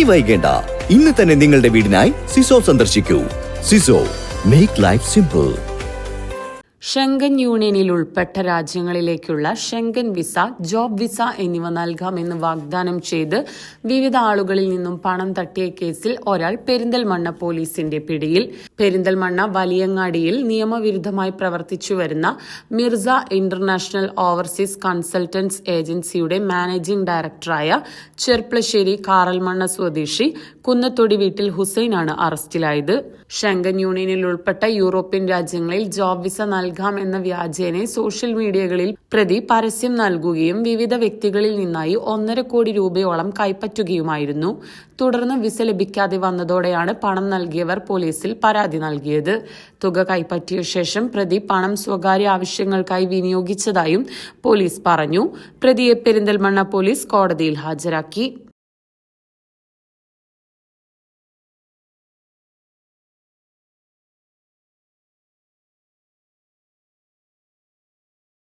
ഇനി വൈകേണ്ട. ഇന്ന് തന്നെ നിങ്ങളുടെ വീടിനായി സിസോ സന്ദർശിക്കൂ. സിസോ മേക്ക് ലൈഫ് സിമ്പിൾ ഷെങ്കൻ യൂണിയനിൽ ഉൾപ്പെട്ട രാജ്യങ്ങളിലേക്കുള്ള ഷെങ്കൻ വിസ ജോബ് വിസ എന്നിവ നൽകാമെന്ന് വാഗ്ദാനം ചെയ്ത് വിവിധ ആളുകളിൽ നിന്നും പണം തട്ടിയ കേസിൽ ഒരാൾ പെരിന്തൽമണ്ണ പോലീസിന്റെ പിടിയിൽ. പെരിന്തൽമണ്ണ വലിയങ്ങാടിയിൽ നിയമവിരുദ്ധമായി പ്രവർത്തിച്ചു വരുന്ന മിർസ ഇന്റർനാഷണൽ ഓവർസീസ് കൺസൾട്ടൻസ് ഏജൻസിയുടെ മാനേജിംഗ് ഡയറക്ടറായ ചെർപ്പളശ്ശേരി കാറൽമണ്ണ സ്വദേശി കുന്നത്തൊടി വീട്ടിൽ ഹുസൈനാണ് അറസ്റ്റിലായത്. ഷെങ്കൻ യൂണിയനിൽ ഉൾപ്പെട്ട യൂറോപ്യൻ രാജ്യങ്ങളിൽ ജോബ് വിസ നൽകാം എന്ന വ്യാജേനെ സോഷ്യൽ മീഡിയകളിൽ പ്രതി പരസ്യം നൽകുകയും വിവിധ വ്യക്തികളിൽ നിന്നായി ഒന്നര കോടി രൂപയോളം കൈപ്പറ്റുകയുമായിരുന്നു. തുടർന്ന് വിസ ലഭിക്കാതെ വന്നതോടെയാണ് പണം നൽകിയവർ പോലീസിൽ പരാതി നൽകിയത്. തുക കൈപ്പറ്റിയ ശേഷം പ്രതി പണം സ്വകാര്യ ആവശ്യങ്ങൾക്കായി വിനിയോഗിച്ചതായും പോലീസ് പറഞ്ഞു. പ്രതിയെ പെരിന്തൽമണ്ണ പോലീസ് കോടതിയിൽ ഹാജരാക്കി.